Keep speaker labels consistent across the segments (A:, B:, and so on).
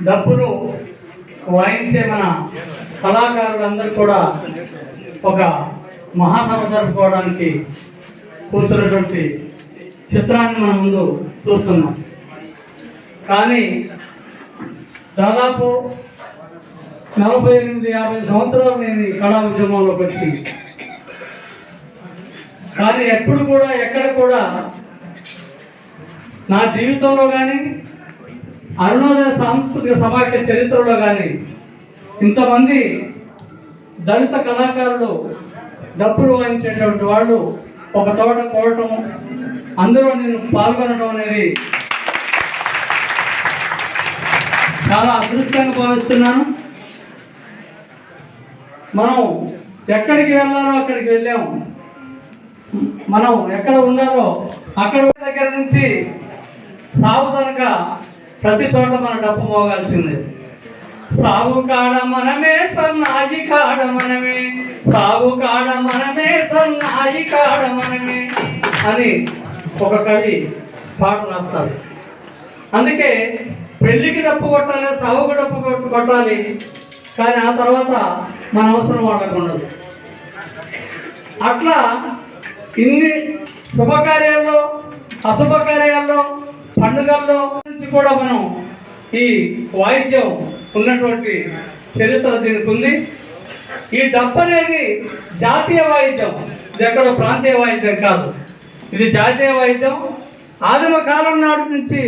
A: డప్పును వాయించే మన కళాకారులందరూ కూడా ఒక మహాసభ జరుపుకోవడానికి కూర్చున్నటువంటి చిత్రాన్ని మన ముందు చూస్తున్నాం. కానీ దాదాపు నలభై ఎనిమిది యాభై సంవత్సరాలు నేను ఈ కళా ఉద్యమంలోకి వచ్చి కానీ ఎప్పుడు కూడా ఎక్కడ కూడా నా జీవితంలో కానీ అరుణోదయ సాంస్కృతిక సమాఖ్య చరిత్రలో కానీ ఇంతమంది దళిత కళాకారులు డప్పులు వాయించేటువంటి వాళ్ళు ఒక చోట పోవటం అందులో నేను పాల్గొనడం అనేది చాలా అదృష్టంగా భావిస్తున్నాను. మనం ఎక్కడికి వెళ్ళాలో అక్కడికి వెళ్ళాము మనం ఎక్కడ ఉండాలో అక్కడ దగ్గర నుంచి సాగుదనక ప్రతి చోట మన డప్పు మోగాల్సిందే. సాగు కాడ మనమే సన్నాయి కాడ మనమే. సాగు కాడ మనమే సన్నాయి కాడ మనమే అని ఒక కవి పాట రాస్తారు అందుకే పెళ్ళికి డప్పు కొట్టాలి సాగుకు డప్పు కొట్టాలి కానీ ఆ తర్వాత మన అవసరం వాడకుండదు అట్లా ఇన్ని శుభకార్యాల్లో అశుభకార్యాల్లో పండుగల్లో నుంచి కూడా మనం ఈ వాయిద్యం ఉన్నటువంటి చరిత్ర దీనికి ఉంది ఈ డప్పు అనేది జాతీయ వాయిద్యం. ఇది ఎక్కడ ప్రాంతీయ వాయిద్యం కాదు. ఇది జాతీయ వాయిద్యం. ఆదిమ కాలం నాటి నుంచి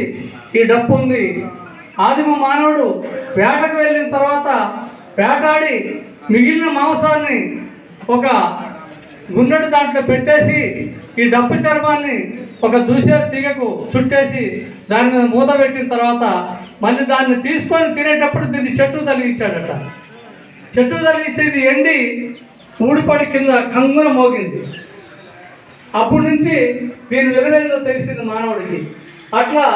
A: ఈ డప్పు ఉంది. ఆదిమ మానవుడు వేటకు వెళ్ళిన తర్వాత వేటాడి మిగిలిన మాంసాన్ని ఒక గుండెడు దాంట్లో పెట్టేసి ఈ డప్పు చర్మాన్ని ఒక దూసే తీగకు చుట్టేసి దాని మీద మూత పెట్టిన తర్వాత మళ్ళీ దాన్ని తీసుకొని తినేటప్పుడు దీన్ని చెట్టు తలిగించాడట చెట్టు తలిగిస్తే ఇది ఎండి ఊడిపడి కింద కంగున మోగింది. అప్పటి నుంచి దీని విలువేందో తెలిసింది మానవుడికి. అట్లా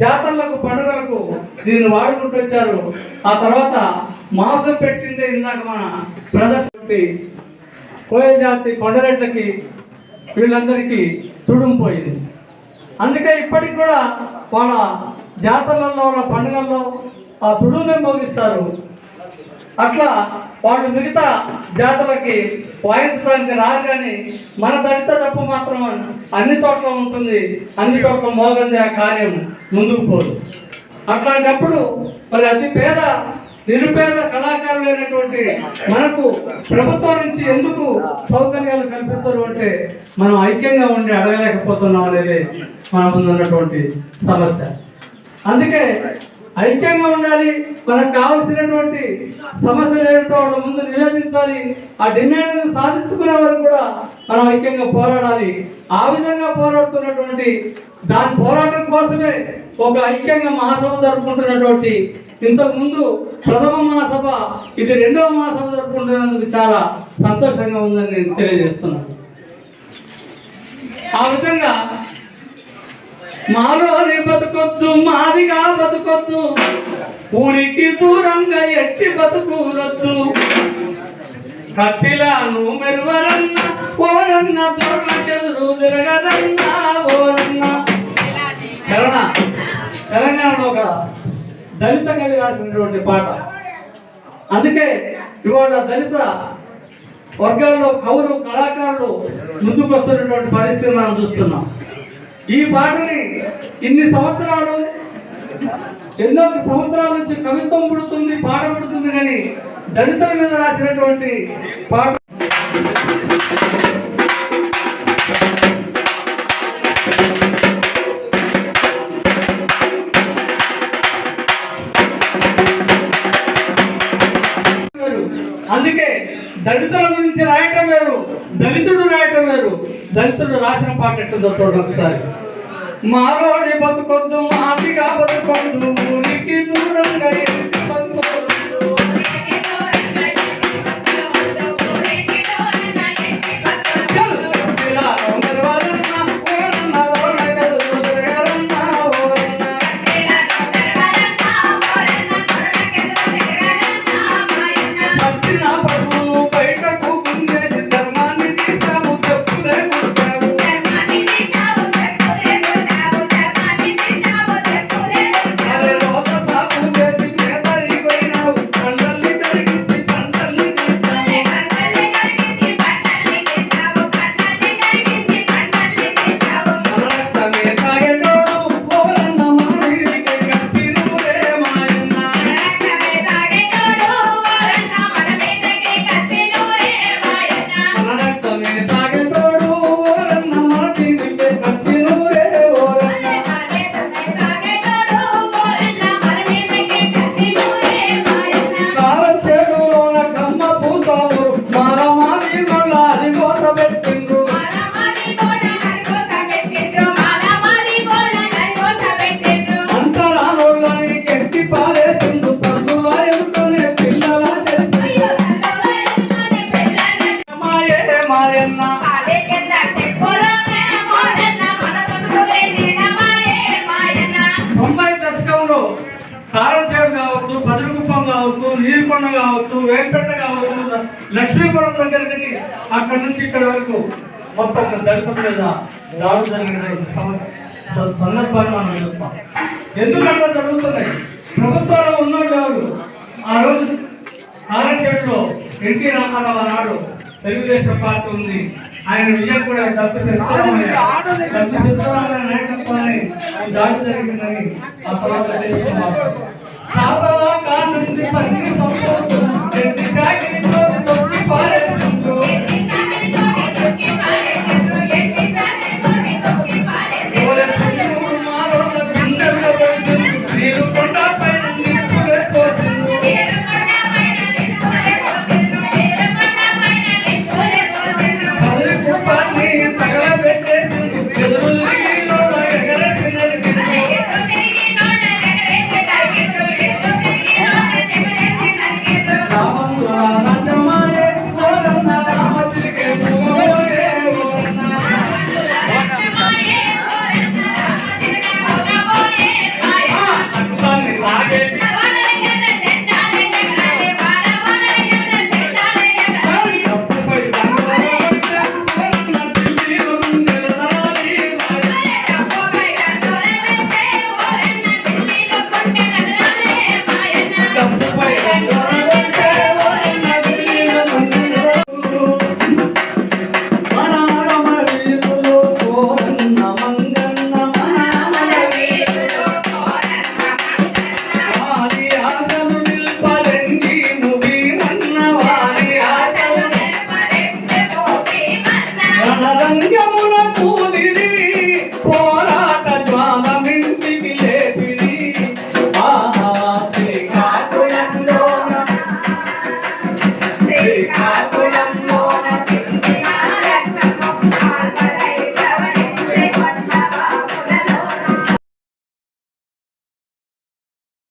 A: జాతరలకు పండుగలకు దీన్ని వాడుకుంటూ వచ్చారు. ఆ తర్వాత మాంసం పెట్టిందే ఇందాక మన ప్రదర్శన కోయ జాతి కొండరెడ్లకి వీళ్ళందరికీ తుడుంపోయింది అందుకే ఇప్పటికి కూడా వాళ్ళ జాతరలలో వాళ్ళ పండుగల్లో ఆ తుడునే మోగిస్తారు అట్లా వాళ్ళు మిగతా జాతులకి వాయించడానికి రారు కానీ మన దళిత తప్పు మాత్రం అన్ని చోట్ల ఉంటుంది. అన్ని చోట్ల మోగంది ఆ కార్యం. ముందుకు పోదు. అట్లాంటప్పుడు మరి అతి పేద నిరుపేద కళాకారులు అయినటువంటి మనకు ప్రభుత్వం నుంచి ఎందుకు సౌకర్యాలు కల్పిస్తారు అంటే మనం ఐక్యంగా ఉండి అడగలేకపోతున్నాం అనేది మన ముందు ఉన్నటువంటి సమస్య. అందుకే ఐక్యంగా ఉండాలి. మనకు కావలసినటువంటి సమస్యలు ఏమిటో వాళ్ళ ముందు నివేదించాలి. ఆ డిమాండ్ని సాధించుకునే వరకు కూడా మనం ఐక్యంగా పోరాడాలి. ఆ విధంగా పోరాడుతున్నటువంటి దాని పోరాటం కోసమే ఒక ఐక్యంగా మహాసభ జరుపుకుంటున్నటువంటి ఇంతకుముందు ప్రథమ మహాసభ ఇది రెండవ మహాసభ జరుపుకుంటున్నందుకు చాలా సంతోషంగా ఉందని నేను తెలియజేస్తున్నాను. ఆ విధంగా మాలోని బతుకొద్దు మాదిగా బతుకొద్దు. ఊరికి దూరంగా ఎట్టి బతుకులొద్దు. కత్తిలాను మెరువరన్న ఓరన్న దొరల చెదురు తిరగదన్న ఓరన్న. తెలంగాణ తెలంగాణలో ఒక దళిత కవి రాసినటువంటి పాట. అందుకే ఇవాళ దళిత వర్గాల్లో కవులు కళాకారులు ముందుకు వస్తున్నటువంటి పరిస్థితిని మనం చూస్తున్నాం. ఈ పాటని ఇన్ని సంవత్సరాలు ఎన్నో సంవత్సరాల నుంచి కవిత్వం పుడుతుంది పాట పుడుతుంది కానీ దళితుల మీద రాసినటువంటి పాట దళితుడు రాసిన పాట ఎట్టుందో చూడండి ఒకసారి. మారోడి బతుకొద్దు మాదిగా బతుకొద్దు కావచ్చు కావచ్చు వేంపేట కావచ్చు లక్ష్మీపురం దగ్గరికి అక్కడ నుంచి ఇక్కడ వరకు మొత్తం దళితం మీద దాడులు జరిగిన సందర్భాన్ని మనం చూస్తాం ఎందుకంటే జరుగుతున్నాయి. ప్రభుత్వాలు ఉన్నాడు కాదు ఆ రోజు ఆరోగ్యంలో ఎన్టీ రామారావు అన్నాడు తెలుగుదేశం పార్టీ ఉంది. ఆయన విజయం కూడా డబ్బు తెచ్చుకోవాలని డబ్బు తెచ్చుకోవాలనే నాయకత్వాన్ని దాడి జరిగిందని ఆ తర్వాత కాపలా కానుంది పన్ని సంపోతు, ఎట్టి చాకిరితో